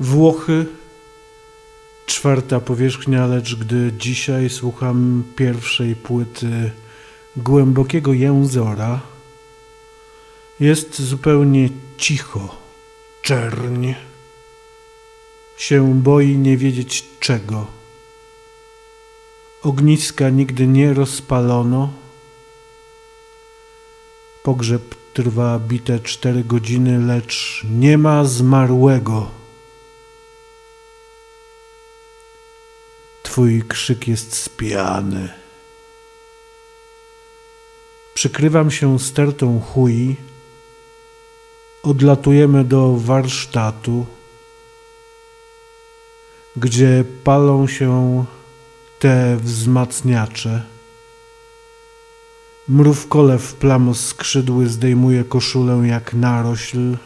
Włochy, czwarta powierzchnia, lecz gdy dzisiaj słucham pierwszej płyty głębokiego jęzora, jest zupełnie cicho, czerń. Się boi nie wiedzieć czego. Ogniska nigdy nie rozpalono. Pogrzeb trwa bite cztery godziny, lecz nie ma zmarłego. Twój krzyk jest spijany. Przykrywam się stertą chui. Odlatujemy do warsztatu, gdzie palą się te wzmacniacze. Mrówkole w plamos skrzydły zdejmuje koszulę jak narośl.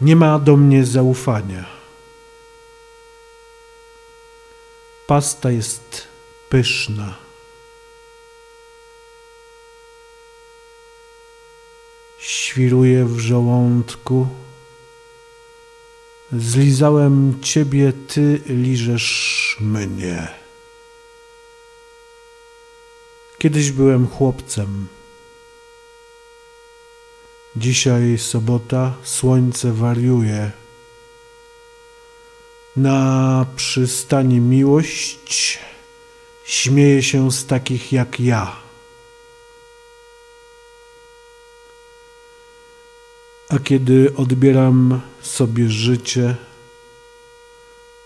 Nie ma do mnie zaufania. Pasta jest pyszna. Świruje w żołądku. Zlizałem ciebie, ty liżesz mnie. Kiedyś byłem chłopcem. Dzisiaj sobota, słońce wariuje. Na przystani miłość śmieje się z takich jak ja. A kiedy odbieram sobie życie,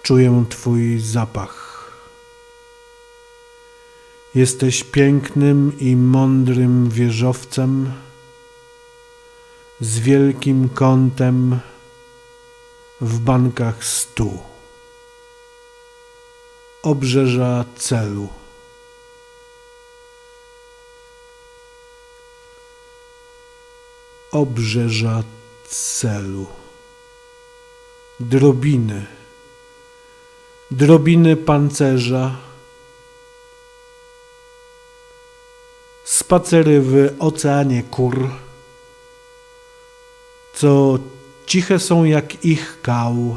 czuję Twój zapach. Jesteś pięknym i mądrym wieżowcem z wielkim kątem w bankach stu. Obrzeża celu. Obrzeża celu. Drobiny. Drobiny pancerza. Spacery w oceanie kur, co ciche są jak ich kał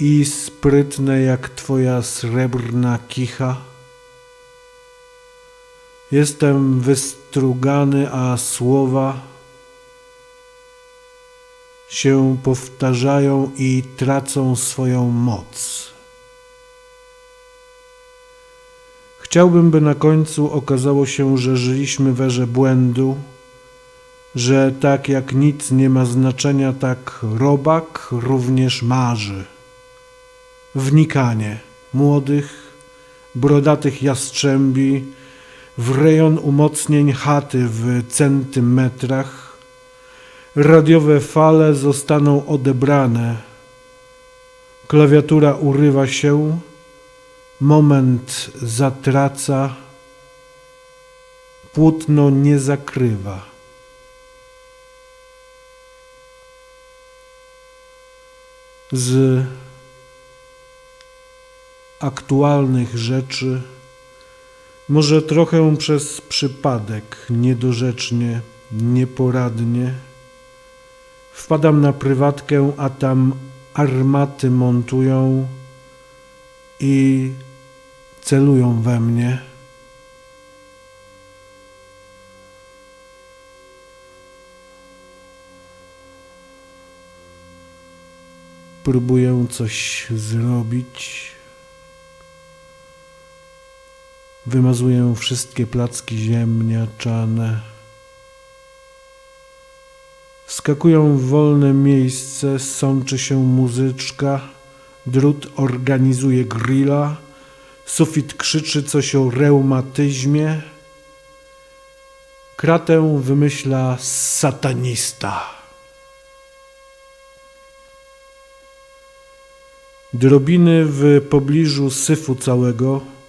i sprytne jak twoja srebrna kicha. Jestem wystrugany, a słowa się powtarzają i tracą swoją moc. Chciałbym, by na końcu okazało się, że żyliśmy w erze błędu, że tak jak nic nie ma znaczenia, tak robak również marzy. Wnikanie młodych, brodatych jastrzębi w rejon umocnień chaty w centymetrach. Radiowe fale zostaną odebrane. Klawiatura urywa się, moment zatraca, płótno nie zakrywa. z aktualnych rzeczy, może trochę przez przypadek, niedorzecznie, nieporadnie, wpadam na prywatkę, a tam armaty montują i celują we mnie. próbuję coś zrobić. Wymazuję wszystkie placki ziemniaczane. Wskakują w wolne miejsce, sączy się muzyczka, drut organizuje grilla, sufit krzyczy coś o reumatyzmie. Kratę wymyśla satanista. Drobiny w pobliżu syfu całego,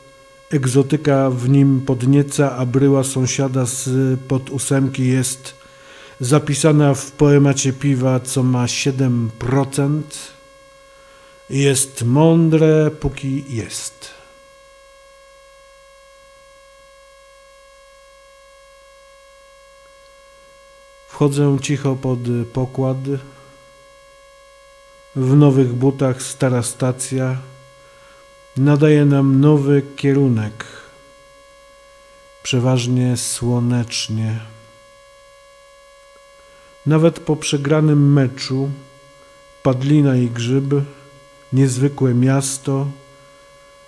egzotyka w nim podnieca, a bryła sąsiada z pod ósemki jest zapisana w poemacie piwa, co ma 7%. Jest mądre, póki jest. Wchodzę cicho pod pokład. W nowych butach stara stacja nadaje nam nowy kierunek. Przeważnie słonecznie. Nawet po przegranym meczu Padlina i Grzyb, niezwykłe miasto,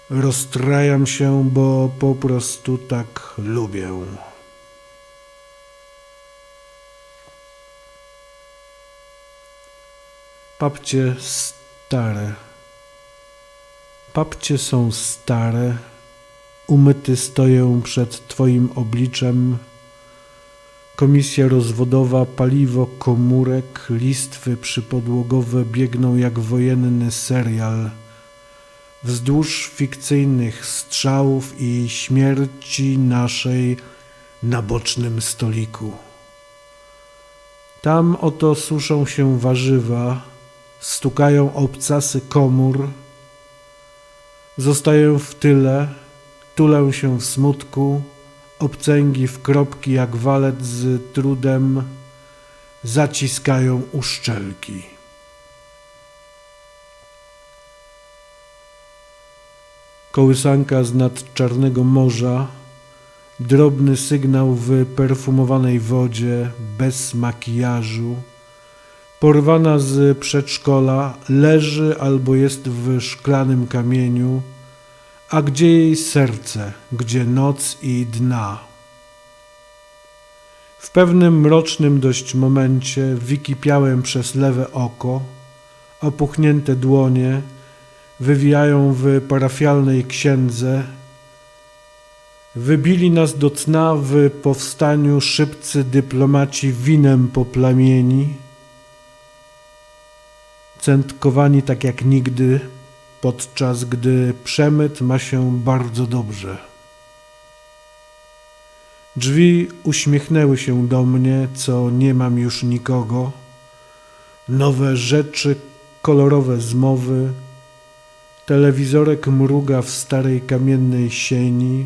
rozstrajam się, bo po prostu tak lubię. Papcie stare. Papcie są stare, umyty stoję przed Twoim obliczem. Komisja rozwodowa, paliwo komórek, listwy przypodłogowe biegną jak wojenny serial. Wzdłuż fikcyjnych strzałów i śmierci naszej na bocznym stoliku. Tam oto suszą się warzywa, stukają obcasy komór. Zostaję w tyle, tulę się w smutku, obcęgi w kropki jak walet z trudem zaciskają uszczelki. Kołysanka z nad czarnego morza, drobny sygnał w perfumowanej wodzie, bez makijażu, porwana z przedszkola, leży albo jest w szklanym kamieniu, a gdzie jej serce, gdzie noc i dna? W pewnym mrocznym dość momencie wykipiałem przez lewe oko, opuchnięte dłonie wywijają w parafialnej księdze. Wybili nas do cna w powstaniu szybcy dyplomaci winem poplamieni, centkowani tak jak nigdy, podczas gdy przemyt ma się bardzo dobrze. Drzwi uśmiechnęły się do mnie, co nie mam już nikogo. Nowe rzeczy, kolorowe zmowy. Telewizorek mruga w starej kamiennej sieni.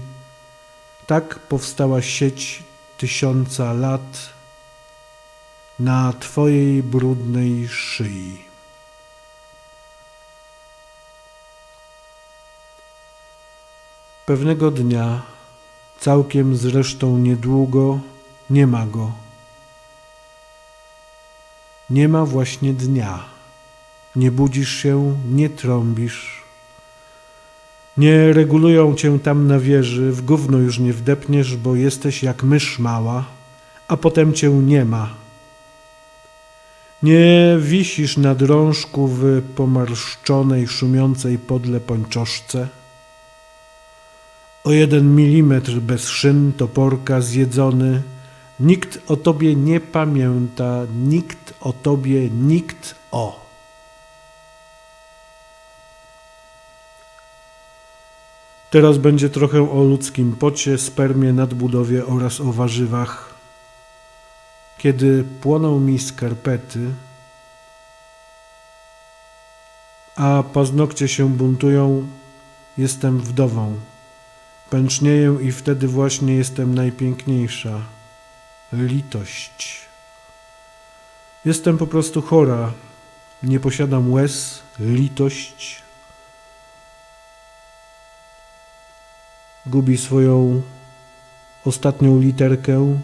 Tak powstała sieć tysiąca lat na Twojej brudnej szyi. Pewnego dnia, całkiem zresztą niedługo, nie ma go. Nie ma właśnie dnia. Nie budzisz się, nie trąbisz. Nie regulują cię tam na wieży, w gówno już nie wdepniesz, bo jesteś jak mysz mała, a potem cię nie ma. Nie wisisz na drążku w pomarszczonej, szumiącej podle pończoszce o jeden milimetr bez szyn toporka zjedzony. Nikt o tobie nie pamięta, nikt o tobie, nikt o. Teraz będzie trochę o ludzkim pocie, spermie, nadbudowie oraz o warzywach. Kiedy płoną mi skarpety, a paznokcie się buntują, jestem wdową. Pęcznieję i wtedy właśnie jestem najpiękniejsza. Litość. Jestem po prostu chora. Nie posiadam łez, litość. Gubi swoją ostatnią literkę.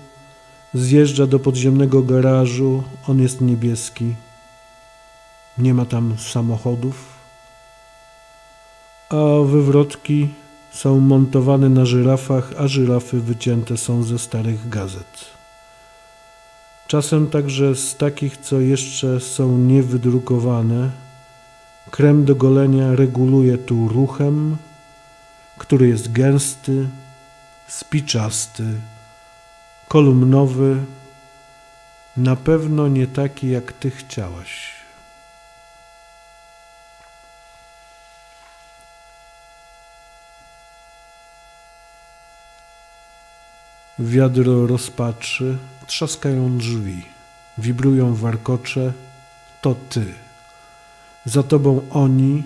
Zjeżdża do podziemnego garażu. On jest niebieski. Nie ma tam samochodów. A wywrotki są montowane na żyrafach, a żyrafy wycięte są ze starych gazet. Czasem także z takich, co jeszcze są niewydrukowane. Krem do golenia reguluje tu ruchem, który jest gęsty, spiczasty, kolumnowy, na pewno nie taki, jak ty chciałaś. Wiadro rozpaczy, trzaskają drzwi, wibrują warkocze. To ty. Za tobą oni.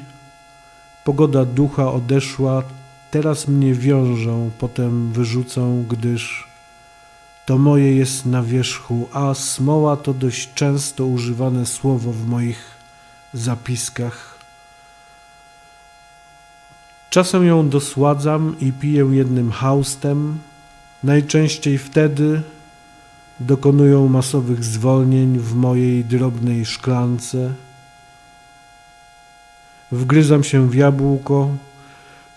Pogoda ducha odeszła, teraz mnie wiążą, potem wyrzucą, gdyż to moje jest na wierzchu, a smoła to dość często używane słowo w moich zapiskach. Czasem ją dosładzam i piję jednym haustem. Najczęściej wtedy dokonują masowych zwolnień w mojej drobnej szklance. Wgryzam się w jabłko,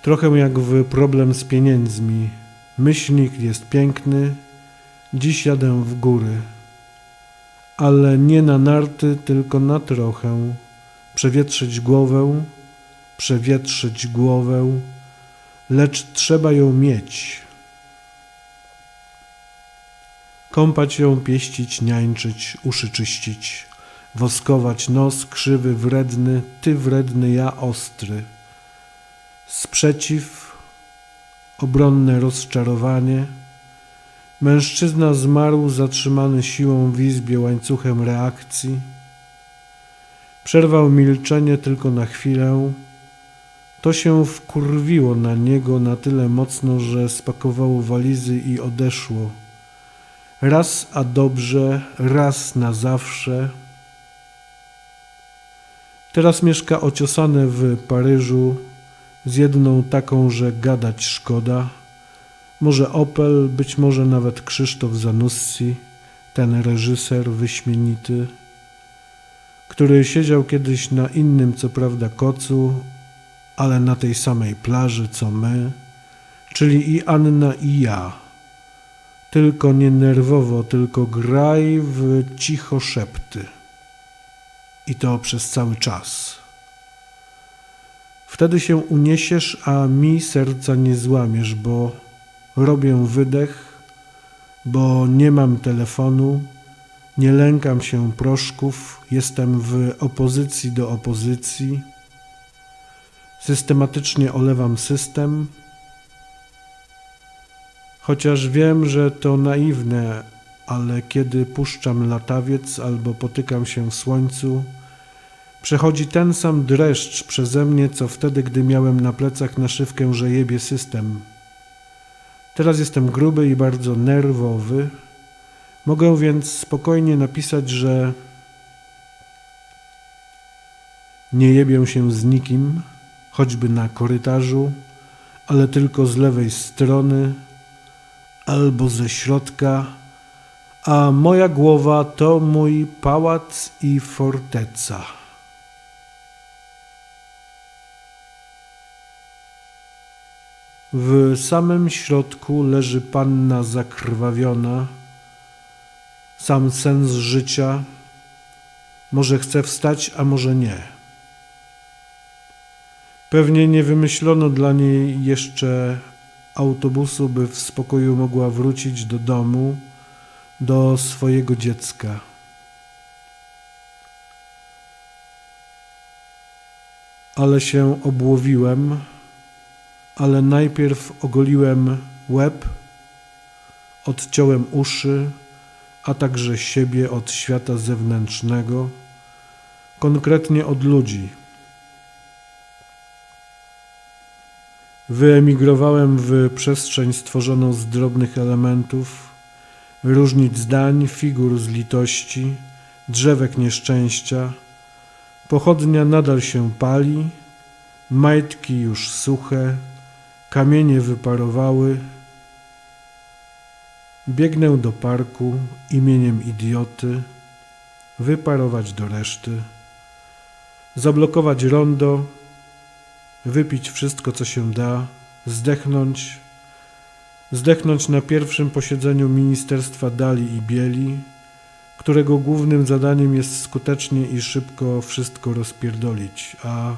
trochę jak w problem z pieniędzmi. Myślnik jest piękny, dziś jadę w góry, ale nie na narty, tylko na trochę. Przewietrzyć głowę, przewietrzyć głowę, lecz trzeba ją mieć. Kąpać ją, pieścić, niańczyć, uszy czyścić, woskować nos krzywy, wredny, ty wredny, ja ostry. Sprzeciw, obronne rozczarowanie. Mężczyzna zmarł zatrzymany siłą w izbie łańcuchem reakcji. Przerwał milczenie tylko na chwilę. To się wkurwiło na niego na tyle mocno, że spakowało walizy i odeszło. Raz a dobrze, raz na zawsze. Teraz mieszka ociosane w Paryżu z jedną taką, że gadać szkoda. Może Opel, być może nawet Krzysztof Zanussi, ten reżyser wyśmienity, który siedział kiedyś na innym, co prawda, kocu, ale na tej samej plaży co my, czyli i Anna i ja. Tylko nie nerwowo, tylko graj w cicho szepty. I to przez cały czas. Wtedy się uniesiesz, a mi serca nie złamiesz, bo robię wydech, bo nie mam telefonu, nie lękam się proszków, jestem w opozycji do opozycji. Systematycznie olewam system, chociaż wiem, że to naiwne, ale kiedy puszczam latawiec albo potykam się w słońcu, przechodzi ten sam dreszcz przeze mnie, co wtedy, gdy miałem na plecach naszywkę, że jebie system. Teraz jestem gruby i bardzo nerwowy. Mogę więc spokojnie napisać, że nie jebię się z nikim, choćby na korytarzu, ale tylko z lewej strony albo ze środka, a moja głowa to mój pałac i forteca. W samym środku leży panna zakrwawiona, sam sens życia. Może chce wstać, a może nie. Pewnie nie wymyślono dla niej jeszcze autobusu, by w spokoju mogła wrócić do domu, do swojego dziecka. Ale się obłowiłem, ale najpierw ogoliłem łeb, odciąłem uszy, a także siebie od świata zewnętrznego, konkretnie od ludzi. Wyemigrowałem w przestrzeń stworzoną z drobnych elementów, różnic zdań, figur z litości, drzewek nieszczęścia. Pochodnia nadal się pali, majtki już suche, kamienie wyparowały. Biegnę do parku imieniem idioty, wyparować do reszty, zablokować rondo, wypić wszystko, co się da, zdechnąć, zdechnąć na pierwszym posiedzeniu Ministerstwa Dali i Bieli, którego głównym zadaniem jest skutecznie i szybko wszystko rozpierdolić, a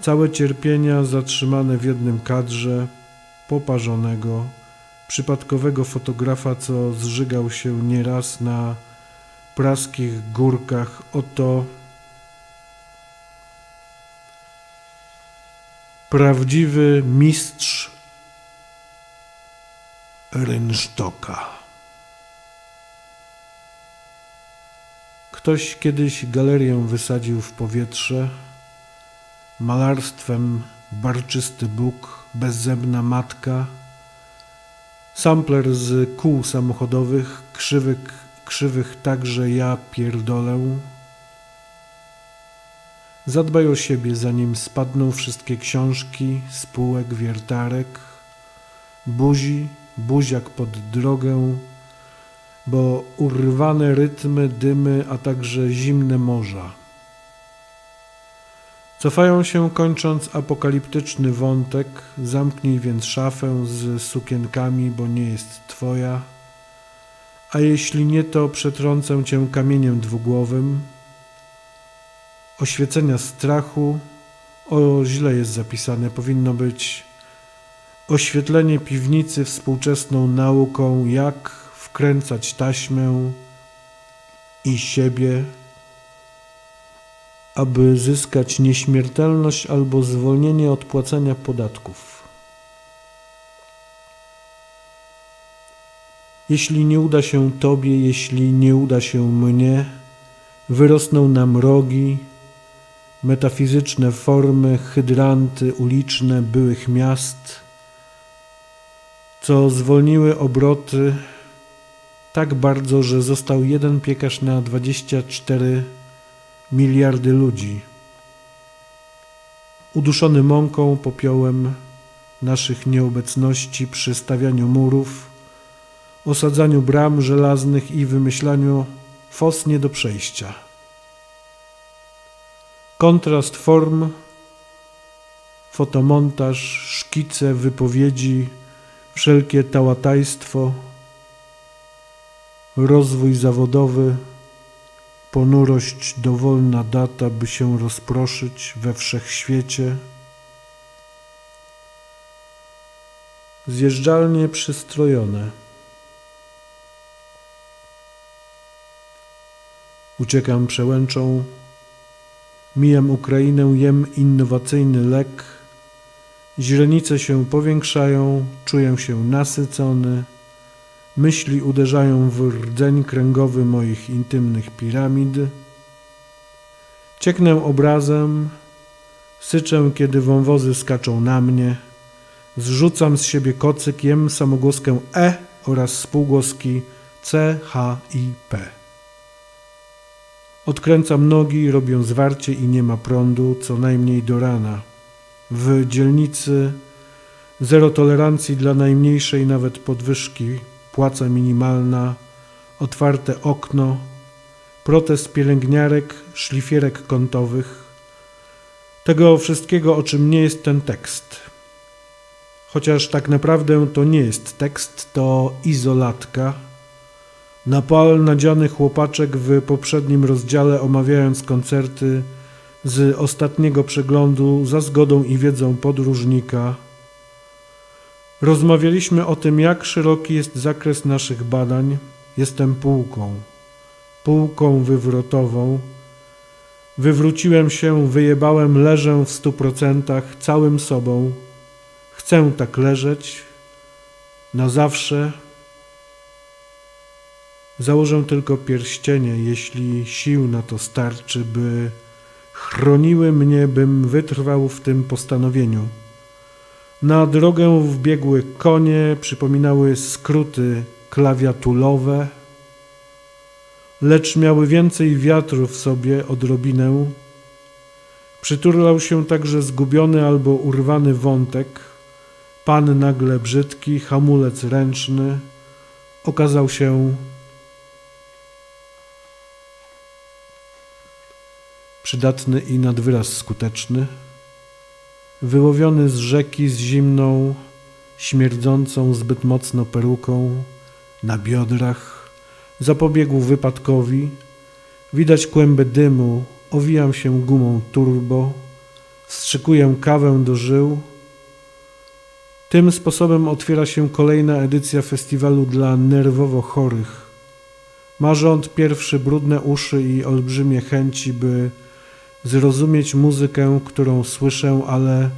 całe cierpienia zatrzymane w jednym kadrze poparzonego, przypadkowego fotografa, co zżygał się nieraz na praskich górkach, oto prawdziwy mistrz rynsztoka. Ktoś kiedyś galerię wysadził w powietrze, malarstwem barczysty Bóg, bezzębna matka, Sampler z kół samochodowych, krzywych, krzywych także ja pierdolę. Zadbaj o siebie, zanim spadną wszystkie książki, spółek, wiertarek, buzi, buziak pod drogę, bo urwane rytmy, dymy, a także zimne morza. Cofają się kończąc apokaliptyczny wątek, zamknij więc szafę z sukienkami, bo nie jest twoja, a jeśli nie, to przetrącę cię kamieniem dwugłowym. Oświecenia strachu, o źle jest zapisane, powinno być oświetlenie piwnicy współczesną nauką, jak wkręcać taśmę i siebie aby zyskać nieśmiertelność albo zwolnienie od płacenia podatków. Jeśli nie uda się Tobie, jeśli nie uda się mnie, wyrosną nam rogi, metafizyczne formy, hydranty uliczne byłych miast, co zwolniły obroty tak bardzo, że został jeden piekarz na 24 miliardy ludzi. Uduszony mąką, popiołem naszych nieobecności przy stawianiu murów, osadzaniu bram żelaznych i wymyślaniu fos nie do przejścia. Kontrast form, fotomontaż, szkice, wypowiedzi, wszelkie tałatajstwo, rozwój zawodowy, ponurość dowolna data, by się rozproszyć we wszechświecie. Zjeżdżalnie przystrojone. Uciekam przełęczą, mijam Ukrainę, jem innowacyjny lek. Źrenice się powiększają, czuję się nasycony. Myśli uderzają w rdzeń kręgowy moich intymnych piramid. Cieknę obrazem, syczę, kiedy wąwozy skaczą na mnie. Zrzucam z siebie kocyk, jem samogłoskę E oraz spółgłoski C, H i P. Odkręcam nogi, robię zwarcie i nie ma prądu, co najmniej do rana. W dzielnicy zero tolerancji dla najmniejszej nawet podwyżki płaca minimalna, otwarte okno, protest pielęgniarek, szlifierek kątowych. Tego wszystkiego, o czym nie jest ten tekst. Chociaż tak naprawdę to nie jest tekst, to izolatka. Na pal nadziany chłopaczek w poprzednim rozdziale omawiając koncerty z ostatniego przeglądu za zgodą i wiedzą podróżnika – Rozmawialiśmy o tym, jak szeroki jest zakres naszych badań. Jestem półką, półką wywrotową. Wywróciłem się, wyjebałem, leżę w stu procentach, całym sobą. Chcę tak leżeć, na zawsze. Założę tylko pierścienie, jeśli sił na to starczy, by chroniły mnie, bym wytrwał w tym postanowieniu. Na drogę wbiegły konie, przypominały skróty klawiatulowe, lecz miały więcej wiatru w sobie odrobinę. Przyturlał się także zgubiony albo urwany wątek. Pan nagle brzydki, hamulec ręczny okazał się przydatny i nadwyraz skuteczny wyłowiony z rzeki z zimną, śmierdzącą zbyt mocno peruką na biodrach, zapobiegł wypadkowi. Widać kłębę dymu, owijam się gumą turbo, wstrzykuję kawę do żył. Tym sposobem otwiera się kolejna edycja festiwalu dla nerwowo chorych. Ma rząd pierwszy brudne uszy i olbrzymie chęci, by zrozumieć muzykę, którą słyszę, ale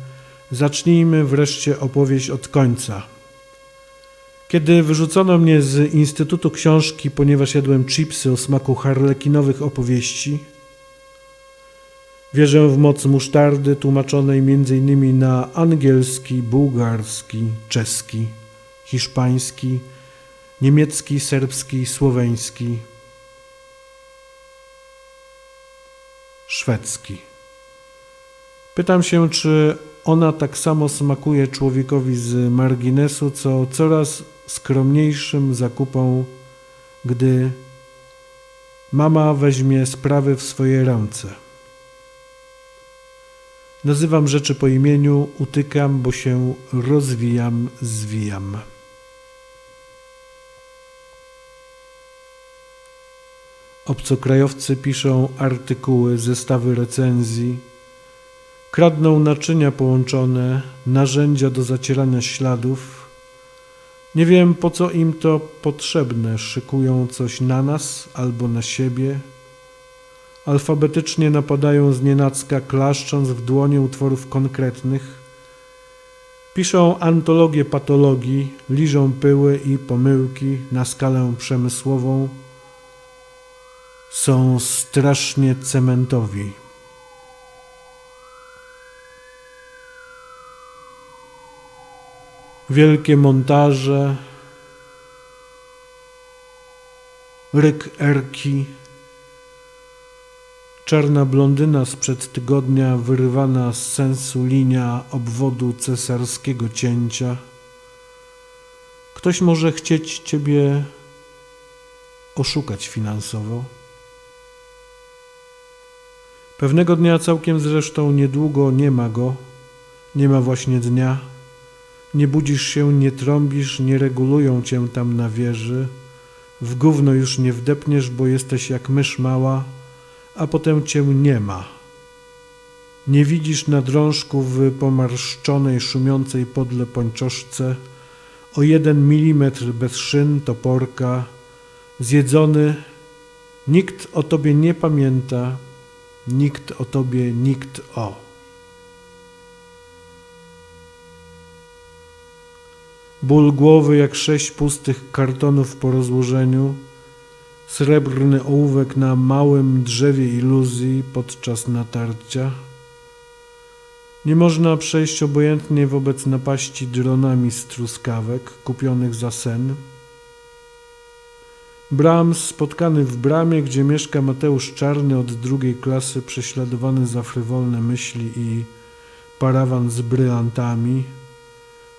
zacznijmy wreszcie opowieść od końca. Kiedy wyrzucono mnie z Instytutu Książki, ponieważ jadłem chipsy o smaku harlekinowych opowieści, wierzę w moc musztardy tłumaczonej m.in. na angielski, bułgarski, czeski, hiszpański, niemiecki, serbski, słoweński, szwedzki. Pytam się, czy ona tak samo smakuje człowiekowi z marginesu, co coraz skromniejszym zakupom, gdy mama weźmie sprawy w swoje ręce. Nazywam rzeczy po imieniu, utykam, bo się rozwijam, zwijam. Obcokrajowcy piszą artykuły, zestawy recenzji, kradną naczynia połączone, narzędzia do zacierania śladów. Nie wiem po co im to potrzebne, szykują coś na nas albo na siebie. Alfabetycznie napadają z nienacka, klaszcząc w dłonie utworów konkretnych. Piszą antologię patologii, liżą pyły i pomyłki na skalę przemysłową są strasznie cementowi. Wielkie montaże, ryk erki, czarna blondyna sprzed tygodnia wyrywana z sensu linia obwodu cesarskiego cięcia. Ktoś może chcieć ciebie oszukać finansowo. Pewnego dnia, całkiem zresztą niedługo, nie ma go, nie ma właśnie dnia. Nie budzisz się, nie trąbisz, nie regulują cię tam na wieży. W gówno już nie wdepniesz, bo jesteś jak mysz mała, a potem cię nie ma. Nie widzisz na drążku w pomarszczonej, szumiącej podle pończoszce o jeden milimetr bez szyn toporka, zjedzony, nikt o tobie nie pamięta, Nikt o tobie, nikt o. Ból głowy jak sześć pustych kartonów po rozłożeniu, srebrny ołówek na małym drzewie iluzji podczas natarcia. Nie można przejść obojętnie wobec napaści dronami z truskawek kupionych za sen. Brahms spotkany w bramie, gdzie mieszka Mateusz Czarny od drugiej klasy, prześladowany za frywolne myśli i parawan z bryantami.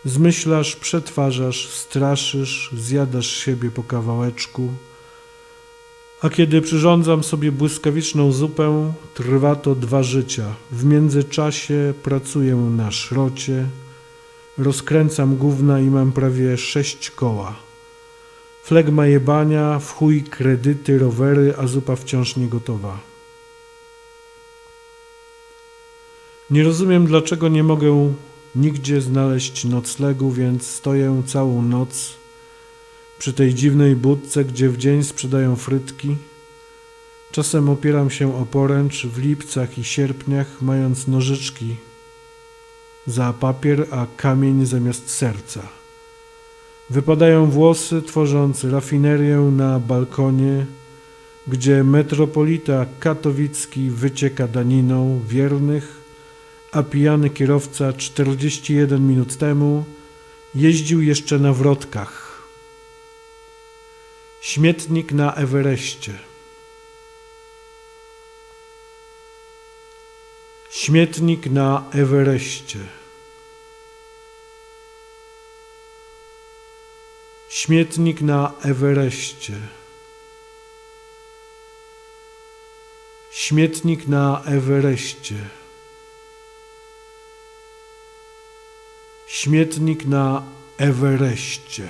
Zmyślasz, przetwarzasz, straszysz, zjadasz siebie po kawałeczku. A kiedy przyrządzam sobie błyskawiczną zupę, trwa to dwa życia. W międzyczasie pracuję na szrocie, rozkręcam gówna i mam prawie sześć koła. Flegma jebania, w chuj kredyty, rowery, a zupa wciąż nie gotowa. Nie rozumiem, dlaczego nie mogę nigdzie znaleźć noclegu, więc stoję całą noc przy tej dziwnej budce, gdzie w dzień sprzedają frytki. Czasem opieram się o poręcz w lipcach i sierpniach, mając nożyczki za papier, a kamień zamiast serca. Wypadają włosy, tworząc rafinerię na balkonie, gdzie metropolita katowicki wycieka daniną wiernych, a pijany kierowca 41 minut temu jeździł jeszcze na wrotkach. Śmietnik na Ewereście. Śmietnik na Ewereście. Śmietnik na Ewereście. Śmietnik na Ewereście. Śmietnik na Ewereście.